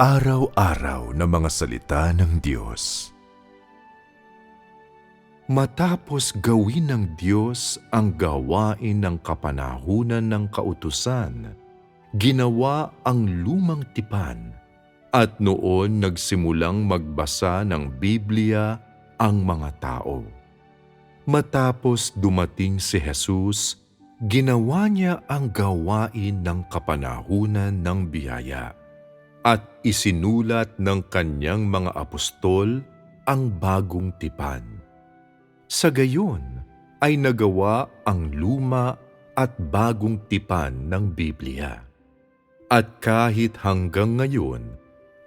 Araw-araw na mga salita ng Diyos. Matapos gawin ng Diyos ang gawain ng kapanahunan ng kautusan, ginawa ang lumang tipan at noon nagsimulang magbasa ng Biblia ang mga tao. Matapos dumating si Jesus, ginawa niya ang gawain ng kapanahunan ng biyaya at isinulat ng kanyang mga apostol ang bagong tipan. Sa gayon ay nagawa ang luma at bagong tipan ng Biblia. At kahit hanggang ngayon,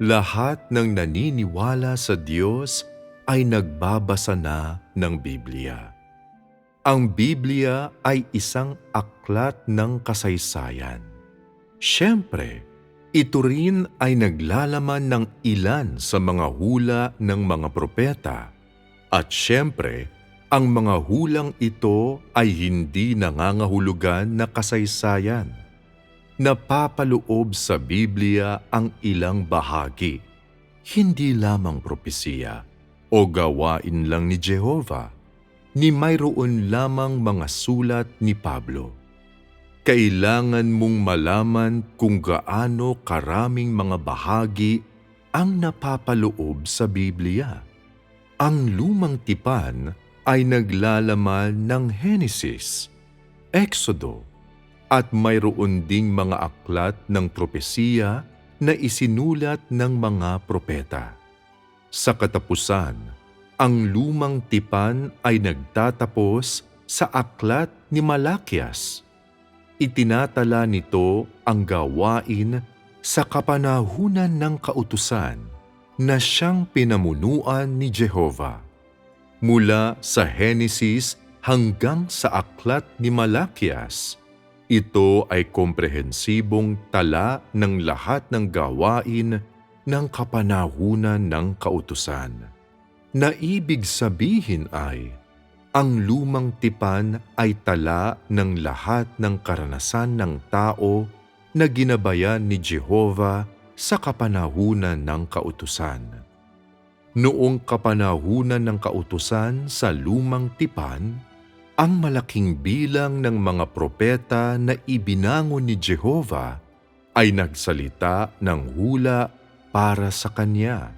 lahat ng naniniwala sa Diyos ay nagbabasa na ng Biblia. Ang Biblia ay isang aklat ng kasaysayan. Siyempre, ito rin ay naglalaman ng ilan sa mga hula ng mga propeta. At siyempre, ang mga hulang ito ay hindi nangangahulugan na kasaysayan. Napapaloob sa Biblia ang ilang bahagi, hindi lamang propesiya o gawain lang ni Jehova, ni mayroon lamang mga sulat ni Pablo kailangan mong malaman kung gaano karaming mga bahagi ang napapaloob sa Biblia. Ang lumang tipan ay naglalaman ng Henesis, Exodo, at mayroon ding mga aklat ng propesiya na isinulat ng mga propeta. Sa katapusan, ang lumang tipan ay nagtatapos sa aklat ni Malakias itinatala nito ang gawain sa kapanahunan ng kautusan na siyang pinamunuan ni Jehova. Mula sa Henesis hanggang sa aklat ni Malakias, ito ay komprehensibong tala ng lahat ng gawain ng kapanahunan ng kautusan. Na ibig sabihin ay, ang lumang tipan ay tala ng lahat ng karanasan ng tao na ginabayan ni Jehova sa kapanahunan ng kautusan. Noong kapanahunan ng kautusan sa lumang tipan, ang malaking bilang ng mga propeta na ibinangon ni Jehova ay nagsalita ng hula para sa Kanya.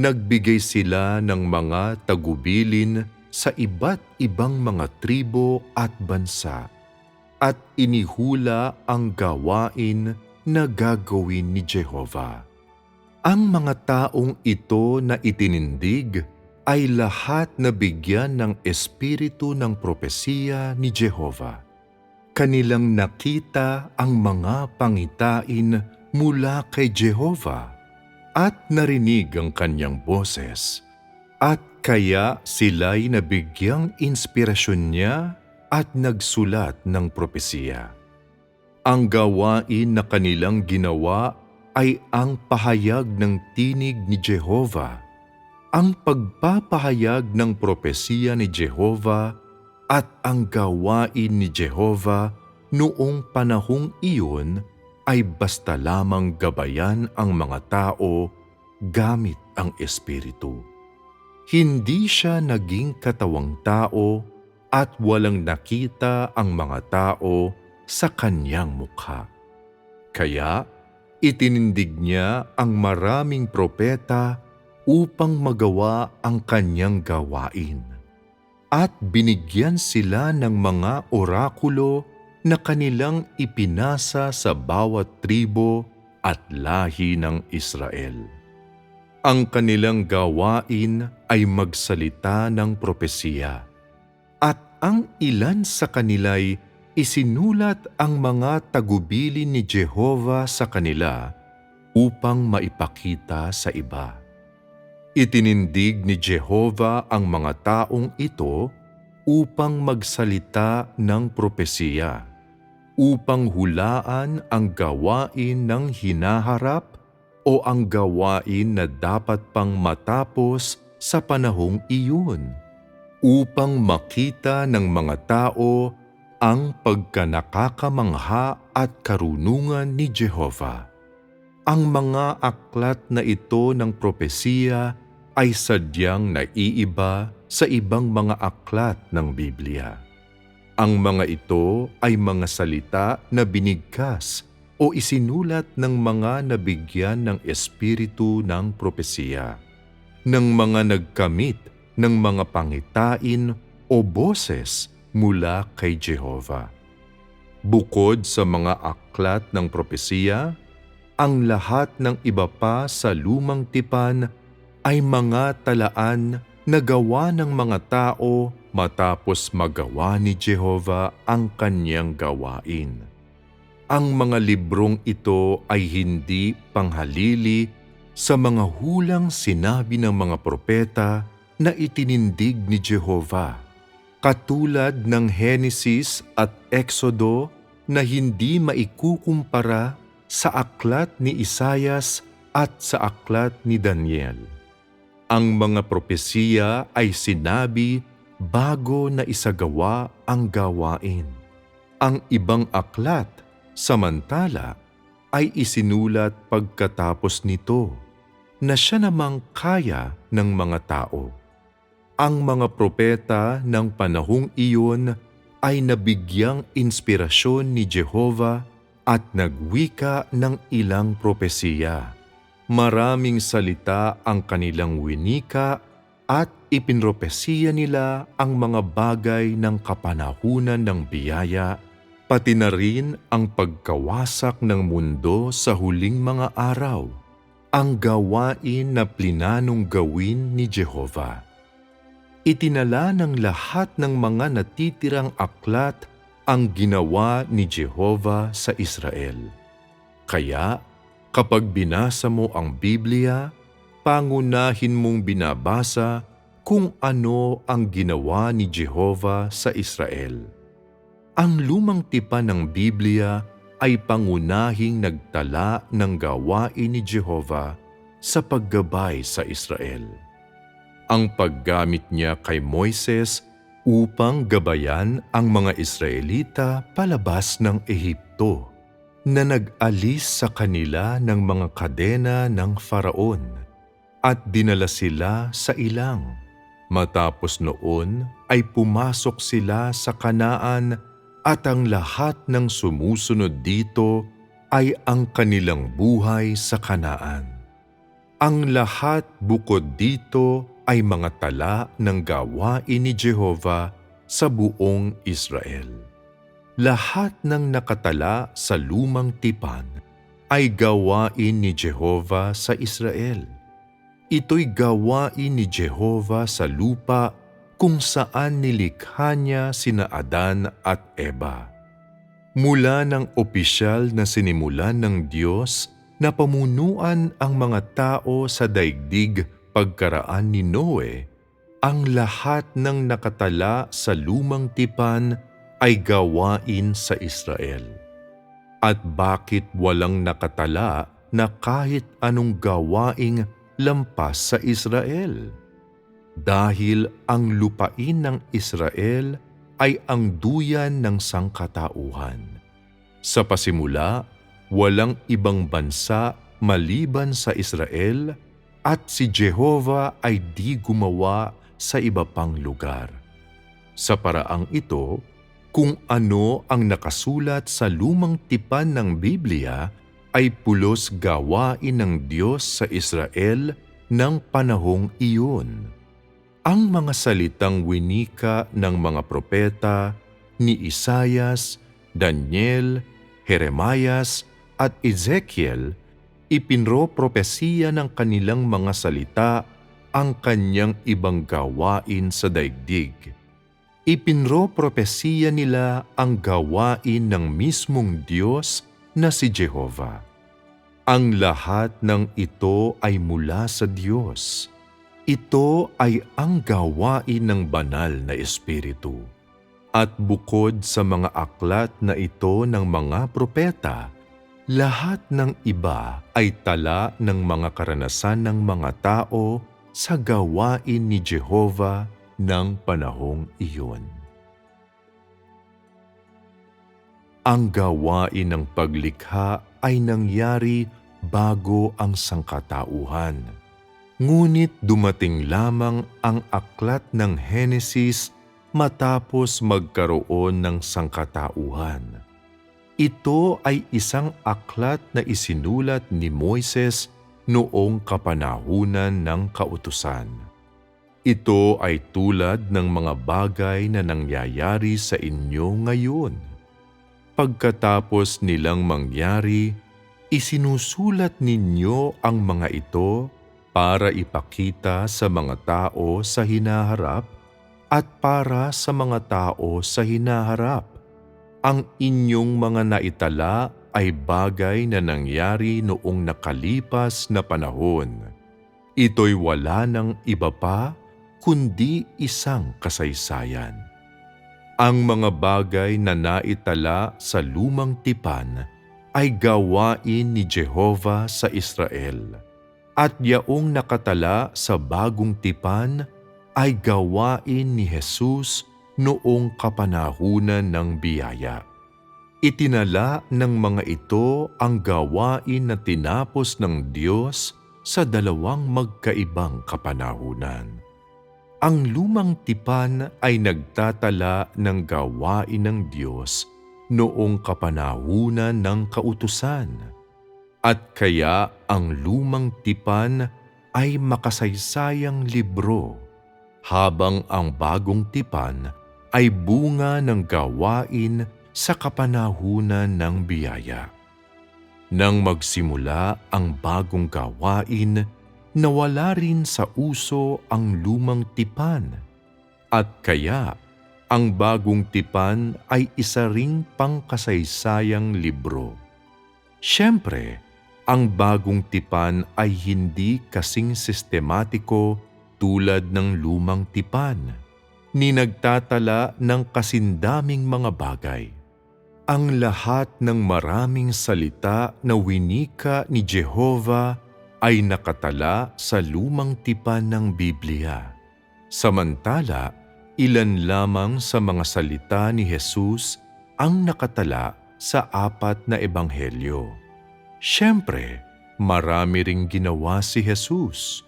Nagbigay sila ng mga tagubilin sa iba't ibang mga tribo at bansa at inihula ang gawain na gagawin ni Jehova. Ang mga taong ito na itinindig ay lahat na bigyan ng espiritu ng propesiya ni Jehova. Kanilang nakita ang mga pangitain mula kay Jehova at narinig ang kanyang boses at kaya sila'y nabigyang inspirasyon niya at nagsulat ng propesiya. Ang gawain na kanilang ginawa ay ang pahayag ng tinig ni Jehova, ang pagpapahayag ng propesiya ni Jehova at ang gawain ni Jehova noong panahong iyon ay basta lamang gabayan ang mga tao gamit ang Espiritu hindi siya naging katawang tao at walang nakita ang mga tao sa kanyang mukha. Kaya itinindig niya ang maraming propeta upang magawa ang kanyang gawain. At binigyan sila ng mga orakulo na kanilang ipinasa sa bawat tribo at lahi ng Israel. Ang kanilang gawain ay magsalita ng propesiya. At ang ilan sa kanila'y isinulat ang mga tagubilin ni Jehova sa kanila upang maipakita sa iba. Itinindig ni Jehova ang mga taong ito upang magsalita ng propesiya, upang hulaan ang gawain ng hinaharap o ang gawain na dapat pang matapos sa panahong iyon upang makita ng mga tao ang pagkanakakamangha at karunungan ni Jehova. ang mga aklat na ito ng propesiya ay sadyang naiiba sa ibang mga aklat ng Biblia. Ang mga ito ay mga salita na binigkas o isinulat ng mga nabigyan ng espiritu ng propesiya, ng mga nagkamit ng mga pangitain o boses mula kay Jehova. Bukod sa mga aklat ng propesiya, ang lahat ng iba pa sa lumang tipan ay mga talaan na gawa ng mga tao matapos magawa ni Jehova ang kanyang gawain. Ang mga librong ito ay hindi panghalili sa mga hulang sinabi ng mga propeta na itinindig ni Jehova, katulad ng Henesis at Exodo na hindi maikukumpara sa aklat ni Isayas at sa aklat ni Daniel. Ang mga propesiya ay sinabi bago na isagawa ang gawain. Ang ibang aklat, samantala, ay isinulat pagkatapos nito na siya namang kaya ng mga tao. Ang mga propeta ng panahong iyon ay nabigyang inspirasyon ni Jehova at nagwika ng ilang propesiya. Maraming salita ang kanilang winika at ipinropesiya nila ang mga bagay ng kapanahunan ng biyaya, pati na rin ang pagkawasak ng mundo sa huling mga araw, ang gawain na plinanong gawin ni Jehova. Itinala ng lahat ng mga natitirang aklat ang ginawa ni Jehova sa Israel. Kaya, kapag binasa mo ang Biblia, pangunahin mong binabasa kung ano ang ginawa ni Jehova sa Israel. Ang lumang tipan ng Biblia ay pangunahing nagtala ng gawain ni Jehova sa paggabay sa Israel. Ang paggamit niya kay Moises upang gabayan ang mga Israelita palabas ng Ehipto na nag-alis sa kanila ng mga kadena ng Faraon at dinala sila sa ilang. Matapos noon ay pumasok sila sa kanaan at ang lahat ng sumusunod dito ay ang kanilang buhay sa kanaan. Ang lahat bukod dito ay mga tala ng gawain ni Jehova sa buong Israel. Lahat ng nakatala sa lumang tipan ay gawain ni Jehova sa Israel Ito'y gawain ni Jehova sa lupa kung saan nilikha niya sina Adan at Eva. Mula ng opisyal na sinimulan ng Diyos na pamunuan ang mga tao sa daigdig pagkaraan ni Noe, ang lahat ng nakatala sa lumang tipan ay gawain sa Israel. At bakit walang nakatala na kahit anong gawaing lampas sa Israel. Dahil ang lupain ng Israel ay ang duyan ng sangkatauhan. Sa pasimula, walang ibang bansa maliban sa Israel at si Jehova ay di gumawa sa iba pang lugar. Sa paraang ito, kung ano ang nakasulat sa lumang tipan ng Biblia ay pulos gawain ng Diyos sa Israel ng panahong iyon. Ang mga salitang winika ng mga propeta ni Isayas, Daniel, Jeremias at Ezekiel ipinro-propesiya ng kanilang mga salita ang kanyang ibang gawain sa daigdig. Ipinro-propesiya nila ang gawain ng mismong Diyos na si Jehovah. Ang lahat ng ito ay mula sa Diyos. Ito ay ang gawain ng banal na Espiritu. At bukod sa mga aklat na ito ng mga propeta, lahat ng iba ay tala ng mga karanasan ng mga tao sa gawain ni Jehova ng panahong iyon. Ang gawain ng paglikha ay nangyari bago ang sangkatauhan. Ngunit dumating lamang ang aklat ng Henesis matapos magkaroon ng sangkatauhan. Ito ay isang aklat na isinulat ni Moises noong kapanahunan ng kautusan. Ito ay tulad ng mga bagay na nangyayari sa inyo ngayon. Pagkatapos nilang mangyari, isinusulat ninyo ang mga ito para ipakita sa mga tao sa hinaharap at para sa mga tao sa hinaharap. Ang inyong mga naitala ay bagay na nangyari noong nakalipas na panahon. Ito'y wala ng iba pa kundi isang kasaysayan. Ang mga bagay na naitala sa lumang tipan ay gawain ni Jehova sa Israel at yaong nakatala sa bagong tipan ay gawain ni Jesus noong kapanahunan ng biyaya. Itinala ng mga ito ang gawain na tinapos ng Diyos sa dalawang magkaibang kapanahunan. Ang lumang tipan ay nagtatala ng gawain ng Diyos noong kapanahunan ng kautusan. At kaya ang lumang tipan ay makasaysayang libro, habang ang bagong tipan ay bunga ng gawain sa kapanahunan ng biyaya. Nang magsimula ang bagong gawain, nawala rin sa uso ang lumang tipan. At kaya, ang bagong tipan ay isa ring pangkasaysayang libro. Siyempre, ang bagong tipan ay hindi kasing sistematiko tulad ng lumang tipan, ni nagtatala ng kasindaming mga bagay. Ang lahat ng maraming salita na winika ni Jehovah ay nakatala sa lumang tipan ng Biblia. Samantala, ilan lamang sa mga salita ni Jesus ang nakatala sa apat na ebanghelyo. Siyempre, marami ring ginawa si Jesus,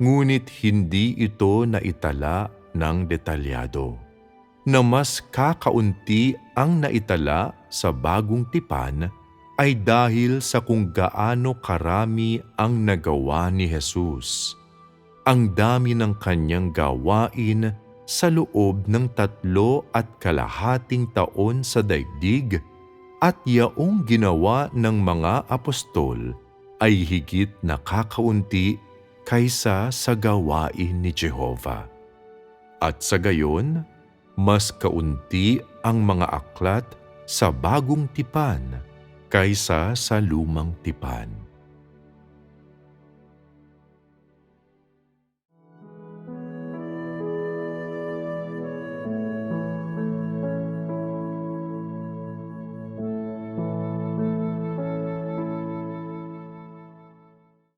ngunit hindi ito naitala ng detalyado. Na mas kakaunti ang naitala sa bagong tipan ay dahil sa kung gaano karami ang nagawa ni Jesus. Ang dami ng kanyang gawain sa loob ng tatlo at kalahating taon sa daigdig at yaong ginawa ng mga apostol ay higit na kakaunti kaysa sa gawain ni Jehova. At sa gayon, mas kaunti ang mga aklat sa bagong tipan kaysa sa lumang tipan.